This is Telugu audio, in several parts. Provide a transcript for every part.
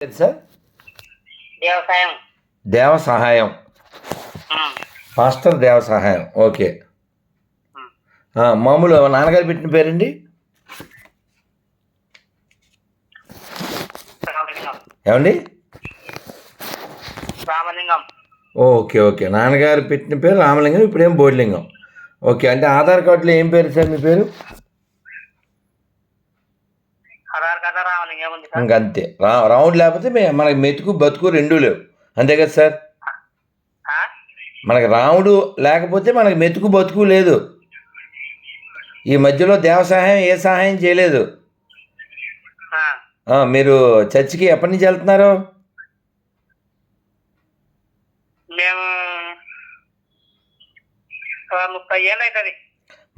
సార్ వ్యవసాయం దేవ సహాయం ఉమ్. మాస్టర్ దేవ సహాయం ఓకే మామూలు నాన్నగారు పెట్టిన పేరండి? ఏమండి? రామలింగం. Okay okay. నాన్నగారు పెట్టిన పేరు రామలింగం ఇప్పుడేం బోడిలింగం. ఓకే అంటే ఆధార్ కార్డులో ఏం పేరు సార్ మీ పేరు ఆధార్ కార్డు రామలింగం ఉంది సార్ ఇంక అంతే. రా రౌండ్ లేకపోతే మనకి మెతుకు బతుకు రెండూ లేవు. అంతే కదా సార్? మనకి రాముడు లేకపోతే మనకి మెతుకు బతుకు లేదు. ఈ మధ్యలో దేవ సహాయం ఏ సహాయం చేయలేదు. మీరు చర్చికి ఎప్పటి నుంచి వెళ్తున్నారు?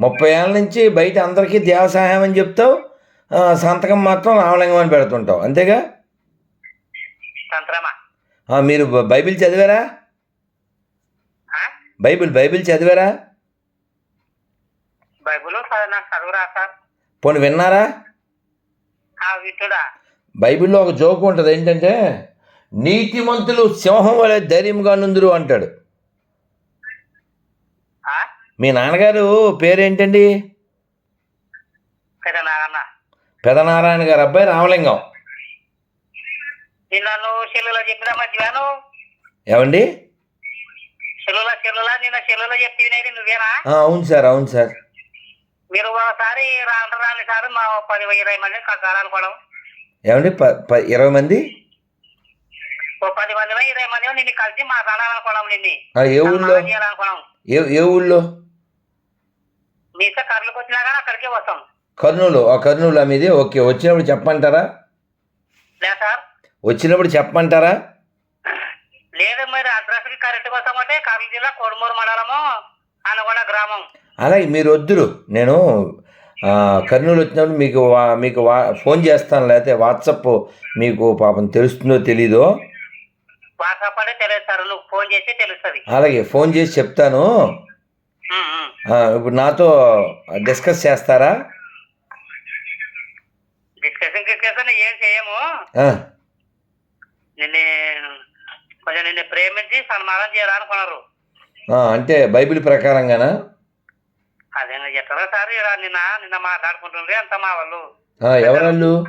ముప్పై ఏళ్ళు నుంచి బయట అందరికీ దేవ సహాయం అని చెప్తావు? సంతకం మాత్రం రామలింగం అని పెడుతుంటావు అంతేగా? మీరు బైబిల్ చదివారా? బైబిల్ బైబిల్ చదివారా? పోనీ విన్నారా? బైబిల్లో ఒక జోక్ ఉంటుంది ఏంటంటే నీతిమంతులు సింహం వలె ధైర్యంగా నుందురు అంటాడు? మీ నాన్నగారు పేరేంటండి? పెదనారాయణ గారు అబ్బాయి రామలింగం. ఏమండి? అవును సార్ అవును సార్. మీరు ఒకసారి రాను రాని సార్ మా పది ఇరవై మంది కట్టాలనుకోవడం ఏమండి ప ఇరవై మంది? ఓ పది మంది ఇరవై మంది నిన్ను కలిసి మాట్లాడాలనుకోవడం నిన్ను. ఏ ఊళ్ళో? ఏ ఏ ఊళ్ళో? మీ కర్లకు వచ్చినా కానీ అక్కడికే వస్తాం కర్నూలు ఆ కర్నూలు మీది? ఓకే వచ్చినప్పుడు చెప్పమంటారా? వచ్చినప్పుడు చెప్పమంటారా? లేదు మరి అడ్రస్కి కరెక్ట్ వస్తామంటే కర్నూలు జిల్లా కోడుమూరు మండలము అనగొండ గ్రామం. అలాగే మీరు వద్దురు నేను కర్నూలు వచ్చినప్పుడు మీకు మీకు వా ఫోన్ చేస్తాను. లేకపోతే వాట్సప్ మీకు పాపం తెలుస్తుందో తెలీదో? వాట్సాప్ అంటే తెలియదు సార్. నువ్వు ఫోన్ చేసి తెలుస్తుంది. అలాగే ఫోన్ చేసి చెప్తాను. ఇప్పుడు నాతో డిస్కస్ చేస్తారా డిస్కషన్ డిస్కషన్ ఏం చేయము ఆ, నిన్ను కొంచెం నిన్ను ప్రేమించి సన్మానం చేయాలనుకున్నారు. ఆ, అంటే బైబిల్ ప్రకారంగానా? అదే చెప్తారా సార్ ఇలా నిన్న నిన్న మాట్లాడుకుంటుండ్రి అంత మా వాళ్ళు. ఆ, ఎవరాళ్ళు?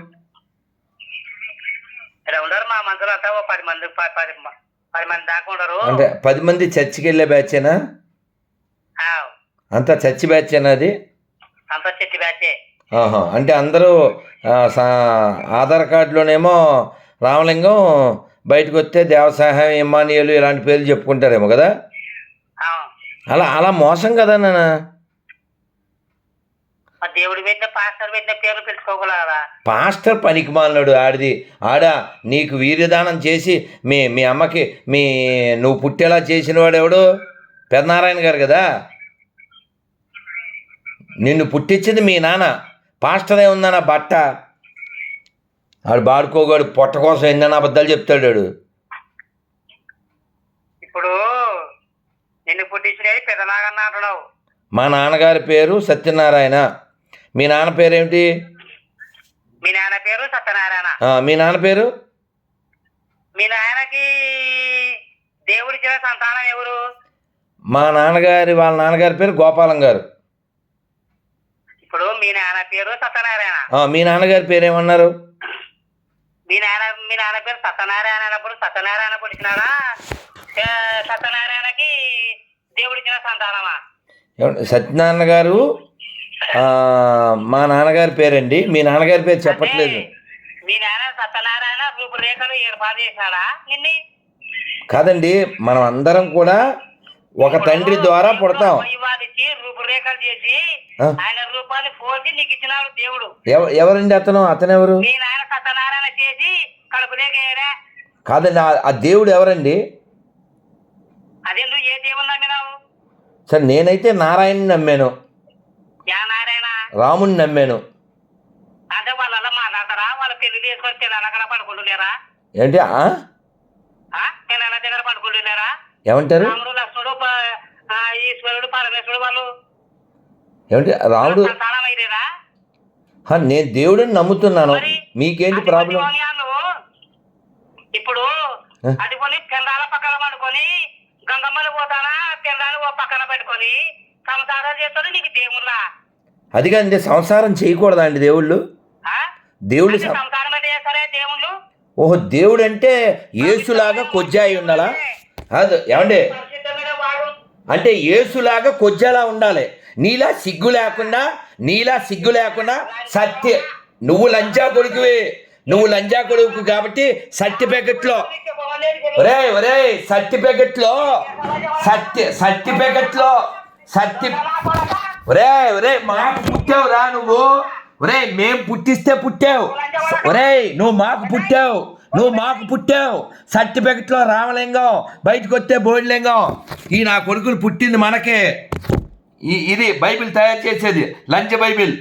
ఇలా ఉండరు మా మందులు అంతా ఓ పది మంది పది పది మంది దాకా ఉండరు. అంటే పది మంది చర్చికి వెళ్ళే బ్యాచేనా? ఆ, అంతా చర్చి బ్యాచేనా అది? అంతా చెట్టు బ్యాచే. అంటే అందరూ ఆధార్ కార్డులోనేమో రామలింగం బయటకు వస్తే దేవసహాయం ఇమ్మానియలు ఇలాంటి పేర్లు చెప్పుకుంటారేమో కదా? అలా అలా మోసం కదా నాన్న? దేవుడు పెట్టిన పాస్టర్ పెట్టిన పేర్లు పెట్టుకోకూడదా పాస్టర్ పనికి మాలినాడు ఆడిది. ఆడ నీకు వీర్యదానం చేసి మీ మీ అమ్మకి మీ నువ్వు పుట్టేలా చేసిన వాడు ఎవడు పెదనారాయణ గారు కదా? నిన్ను పుట్టించింది మీ నాన్న. పాస్టర్ ఏముందన్న బట్ట. ఆడు బాడుకోగాడు పొట్ట కోసం ఎన్నైనా అబద్ధాలు చెప్తాడు వాడు. ఇప్పుడు నిన్ను పుట్టించినది పెద్దనాగన్న అంటున్నావు. మా నాన్నగారి పేరు సత్యనారాయణ. మీ నాన్న పేరేమిటి? మీ నాన్న పేరు సత్యనారాయణ. మీ నాన్న పేరు? మీ నాయనకి దేవుడిచ్చిన సంతానం ఎవరు? మా నాన్నగారి వాళ్ళ నాన్నగారి పేరు గోపాలం గారు. ఇప్పుడు మీ నాన్న పేరు సత్యనారాయణ. ఆ, మీ నాన్నగారి పేరు ఏమన్నారు మీ నాన్న మీ నాన్న పేరు సత్యనారాయణ అన్నప్పుడు సత్యనారాయణ పుట్టినాడా? ఏ, సత్యనారాయణకి దేవుడిచ్చిన సంతానమా? ఏమండి, సత్యనారాయణ గారు ఆ, మా నాన్నగారి పేరండి. మీ నాన్నగారి పేరు చెప్పట్లేదు. అంటే మీ నాన్న సత్యనారాయణ రూపురేఖలు ఏర్పాటు చేశాడా నిన్ను? కాదండి మనం అందరం కూడా ఒక తండ్రి ద్వారా పుడతాం. రూపురేఖలు చేసి. ఆయన రూపాన్ని పోసి నీకు దేవుడు. ఎవ- ఎవరండి అతను? అతను ఎవరు సత్యనారాయణ చేసి కాదండి ఆ- దేవుడు ఎవరండి? అదే నువ్వు ఏ దేవుడు నమ్మినావు? సరే నేనైతే నారాయణని నమ్మాను. నారాయణ? రాముని నమ్మాను. అంటే వాళ్ళు అలా మాట్లాడతారా? వాళ్ళ పెళ్ళి అక్కడ పడుకుంటున్నారా? ఏంటి దగ్గర పడుకుంటున్నారా? ఏమంటారు? వాళ్ళు ఏమంటే రాముడు నేను దేవుడిని నమ్ముతున్నాను. మీకేంటి ప్రాబ్లం? ఇప్పుడు? అది కొని పెండాల పక్కన పడుకొని గంగమ్మలు పోతానా? పెండాలు ఓ పక్కన పెట్టుకొని సంసారం చేస్తాడు నీకు దేవుళ్ళ? అది కాదండి సంసారం చేయకూడదా అండి దేవుళ్ళు? దేవుళ్ళు సంసారం అయితే చేస్తారే దేవుళ్ళు? ఓహో దేవుడు అంటే యేసులాగా కొజ్జాయి ఉండాలా అది ఏమండి? అంటే ఏసులాగా కొజ్జలా ఉండాలి. నీలా సిగ్గు లేకుండా నీలా సిగ్గు లేకుండా సత్య నువ్వు లంజా కొడుకువి. నువ్వు లంజా కొడుకు కాబట్టి సర్టిఫికెట్లో ఒరే ఒరే సర్టిఫికెట్లో సత్య సర్టిఫికెట్లో సత్య ఒరే ఒరే మాకు పుట్టావురా నువ్వు. ఒరే మేం పుట్టిస్తే పుట్టావు. ఒరే నువ్వు మాకు పుట్టావు. నువ్వు మాకు పుట్టావు. సర్టిఫికెట్లో రామలింగం బయటకు వస్తే బోడిలింగం. ఈ నా కొడుకులు పుట్టింది మనకే. ఈ ఇది బైబిల్ తయారు చేసేది. Lunch Bible.